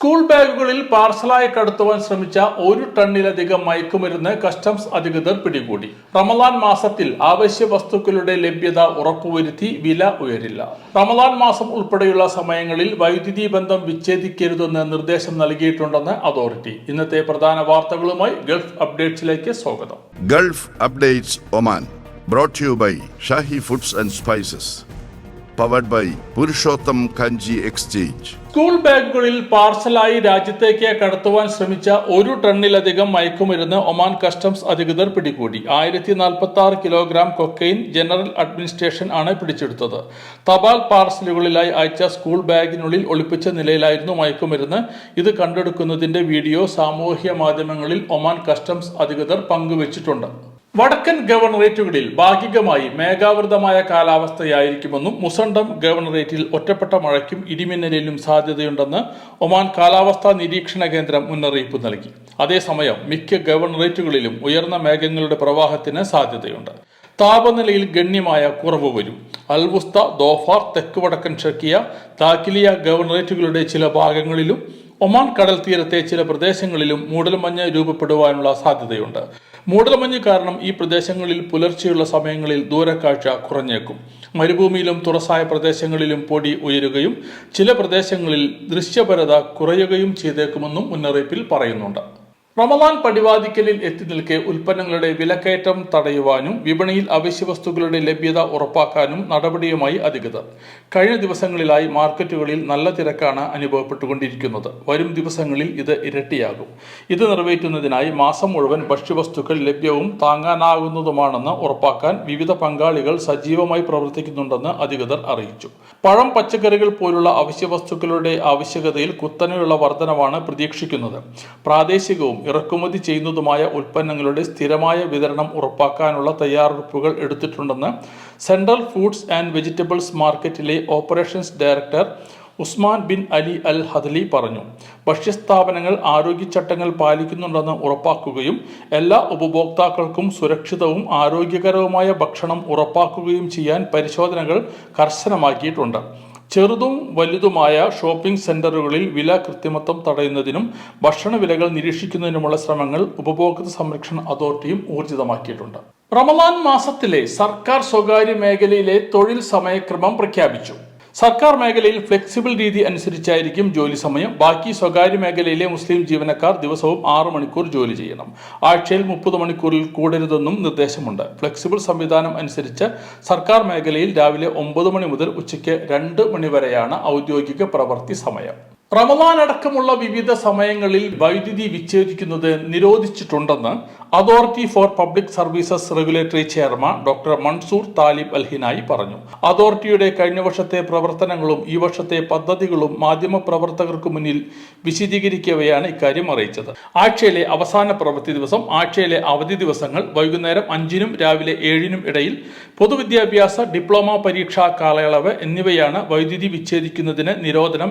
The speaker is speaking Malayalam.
സ്കൂൾ ബാഗുകളിൽ പാർസലായി കടത്തുവാൻ ശ്രമിച്ച ഒരു ടണ്ണിലധികം മയക്കുമരുന്ന് കസ്റ്റംസ് അധികൃതർ പിടികൂടി. റമദാൻ മാസത്തിൽ ആവശ്യ വസ്തുക്കളുടെ ലഭ്യത ഉറപ്പുവരുത്തി വില ഉയരില്ല. റമദാൻ മാസം ഉൾപ്പെടെയുള്ള സമയങ്ങളിൽ വൈദ്യുതി ബന്ധം വിച്ഛേദിക്കരുതെന്ന് നിർദ്ദേശം നൽകിയിട്ടുണ്ടെന്ന് അതോറിറ്റി. ഇന്നത്തെ പ്രധാന വാർത്തകളുമായി ഗൾഫ് അപ്ഡേറ്റ്സിലേക്ക് സ്വാഗതം. Gulf updates Oman Brought to by Shahi foods and and Spices. By Purushottam Kanji exchange school ബാഗുകളിൽ പാർസലായി രാജ്യത്തേക്ക് കടത്തുവാൻ ശ്രമിച്ച ഒരു ടണ്ണിലധികം മയക്കുമരുന്ന് ഒമാൻ കസ്റ്റംസ് അധികൃതർ പിടികൂടി. ആയിരത്തി നാൽപ്പത്തി ആറ് കിലോഗ്രാം കൊക്കൈൻ ജനറൽ അഡ്മിനിസ്ട്രേഷൻ ആണ് പിടിച്ചെടുത്തത്. തപാൽ പാർസലുകളിലായി അയച്ച സ്കൂൾ ബാഗിനുള്ളിൽ ഒളിപ്പിച്ച നിലയിലായിരുന്നു മയക്കുമരുന്ന്. ഇത് കണ്ടെടുക്കുന്നതിന്റെ വീഡിയോ സാമൂഹ്യ മാധ്യമങ്ങളിൽ ഒമാൻ കസ്റ്റംസ് അധികൃതർ പങ്കുവച്ചിട്ടുണ്ട്. വടക്കൻ ഗവർണറേറ്റുകളിൽ ഭാഗികമായി മേഘാവൃതമായ കാലാവസ്ഥയായിരിക്കുമെന്നും മുസണ്ടം ഗവർണറേറ്റിൽ ഒറ്റപ്പെട്ട മഴയ്ക്കും ഇടിമിന്നലിനും സാധ്യതയുണ്ടെന്ന് ഒമാൻ കാലാവസ്ഥാ നിരീക്ഷണ കേന്ദ്രം മുന്നറിയിപ്പ് നൽകി. അതേസമയം മിക്ക ഗവർണറേറ്റുകളിലും ഉയർന്ന മേഘങ്ങളുടെ പ്രവാഹത്തിന് സാധ്യതയുണ്ട്. താപനിലയിൽ ഗണ്യമായ കുറവ് വരും. അൽവുസ്ത ദോഫാർ തെക്ക് വടക്കൻ ഷക്കിയ താക്കിലിയ ഗവർണറേറ്റുകളുടെ ചില ഭാഗങ്ങളിലും ഒമാൻ കടൽ തീരത്തെ ചില പ്രദേശങ്ങളിലും മൂടൽമഞ്ഞ് രൂപപ്പെടുവാനുള്ള സാധ്യതയുണ്ട്. മൂടൽമഞ്ഞ് കാരണം ഈ പ്രദേശങ്ങളിൽ പുലർച്ചെയുള്ള സമയങ്ങളിൽ ദൂരക്കാഴ്ച കുറഞ്ഞേക്കും. മരുഭൂമിയിലും തുറസായ പ്രദേശങ്ങളിലും പൊടി ഉയരുകയും ചില പ്രദേശങ്ങളിൽ ദൃശ്യപരത കുറയുകയും ചെയ്തേക്കുമെന്നും മുന്നറിയിപ്പിൽ പറയുന്നുണ്ട്. റമദാൻ പടിവാദിക്കലിൽ എത്തി നിൽക്കെ ഉൽപ്പന്നങ്ങളുടെ വിലക്കയറ്റം തടയുവാനും വിപണിയിൽ അവശ്യവസ്തുക്കളുടെ ലഭ്യത ഉറപ്പാക്കാനും നടപടിയുമായി അധികൃതർ. കഴിഞ്ഞ ദിവസങ്ങളിലായി മാർക്കറ്റുകളിൽ നല്ല തിരക്കാണ് അനുഭവപ്പെട്ടുകൊണ്ടിരിക്കുന്നത്. വരും ദിവസങ്ങളിൽ ഇത് ഇരട്ടിയാകും. ഇത് നിറവേറ്റുന്നതിനായി മാസം മുഴുവൻ ഭക്ഷ്യവസ്തുക്കൾ ലഭ്യവും താങ്ങാനാകുന്നതുമാണെന്ന് ഉറപ്പാക്കാൻ വിവിധ പങ്കാളികൾ സജീവമായി പ്രവർത്തിക്കുന്നുണ്ടെന്ന് അധികൃതർ അറിയിച്ചു. പഴം പച്ചക്കറികൾ പോലുള്ള അവശ്യവസ്തുക്കളുടെ ആവശ്യകതയിൽ കുത്തനെയുള്ള വർധനവാണ് പ്രതീക്ഷിക്കുന്നത്. പ്രാദേശികവും ഇറക്കുമതി ചെയ്യുന്നതുമായ ഉൽപ്പന്നങ്ങളുടെ സ്ഥിരമായ വിതരണം ഉറപ്പാക്കാനുള്ള തയ്യാറെടുപ്പുകൾ എടുത്തിട്ടുണ്ടെന്ന് സെൻട്രൽ ഫുഡ്സ് ആൻഡ് വെജിറ്റബിൾസ് മാർക്കറ്റിലെ operations director Usman bin Ali al Hadali പറഞ്ഞു. ഭക്ഷ്യസ്ഥാപനങ്ങൾ ആരോഗ്യചട്ടങ്ങൾ പാലിക്കുന്നുണ്ടെന്ന് ഉറപ്പാക്കുകയും എല്ലാ ഉപഭോക്താക്കൾക്കും സുരക്ഷിതവും ആരോഗ്യകരവുമായ ഭക്ഷണം ഉറപ്പാക്കുകയും ചെയ്യാൻ പരിശോധനകൾ കർശനമാക്കിയിട്ടുണ്ട്. ചെറുതും വലുതുമായ ഷോപ്പിംഗ് സെന്ററുകളിൽ വില കൃത്രിമത്വം തടയുന്നതിനും ഭക്ഷണ വിലകൾ നിരീക്ഷിക്കുന്നതിനുമുള്ള ശ്രമങ്ങൾ ഉപഭോക്തൃ സംരക്ഷണ അതോറിറ്റിയും ഊർജിതമാക്കിയിട്ടുണ്ട്. റമദാൻ മാസത്തിലെ സർക്കാർ സ്വകാര്യ മേഖലയിലെ തൊഴിൽ സമയക്രമം പ്രഖ്യാപിച്ചു. സർക്കാർ മേഖലയിൽ ഫ്ലെക്സിബിൾ രീതി അനുസരിച്ചായിരിക്കും ജോലി സമയം. ബാക്കി സ്വകാര്യ മേഖലയിലെ മുസ്ലിം ജീവനക്കാർ ദിവസവും ആറ് മണിക്കൂർ ജോലി ചെയ്യണം. ആഴ്ചയിൽ മുപ്പത് മണിക്കൂറിൽ കൂടരുതെന്നും നിർദ്ദേശമുണ്ട്. ഫ്ലെക്സിബിൾ സംവിധാനം അനുസരിച്ച് സർക്കാർ മേഖലയിൽ രാവിലെ ഒമ്പത് മണി മുതൽ ഉച്ചയ്ക്ക് രണ്ട് മണി വരെയാണ് ഔദ്യോഗിക പ്രവൃത്തി സമയം. റമദാൻ അടക്കമുള്ള വിവിധ സമയങ്ങളിൽ വൈദ്യുതി വിച്ഛേദിക്കുന്നത് നിരോധിച്ചിട്ടുണ്ടെന്ന് authority for public services regulatory chairman doctor Mansoor Talib Alhinai പറഞ്ഞു. അതോറിറ്റിയുടെ കഴിഞ്ഞ വർഷത്തെ പ്രവർത്തനങ്ങളും ഈ വർഷത്തെ പദ്ധതികളും മാധ്യമ പ്രവർത്തകർക്ക് മുന്നിൽ വിശദീകരിക്കവെയാണ് ഇക്കാര്യം അറിയിച്ചത്. ആഴ്ചയിലെ അവസാന പ്രവൃത്തി ദിവസം ആഴ്ചയിലെ അവധി ദിവസങ്ങൾ വൈകുന്നേരം അഞ്ചിനും രാവിലെ ഏഴിനും ഇടയിൽ പൊതുവിദ്യാഭ്യാസ ഡിപ്ലോമ പരീക്ഷാ കാലയളവ് എന്നിവയാണ് വൈദ്യുതി വിച്ഛേദിക്കുന്നതിന് നിരോധനം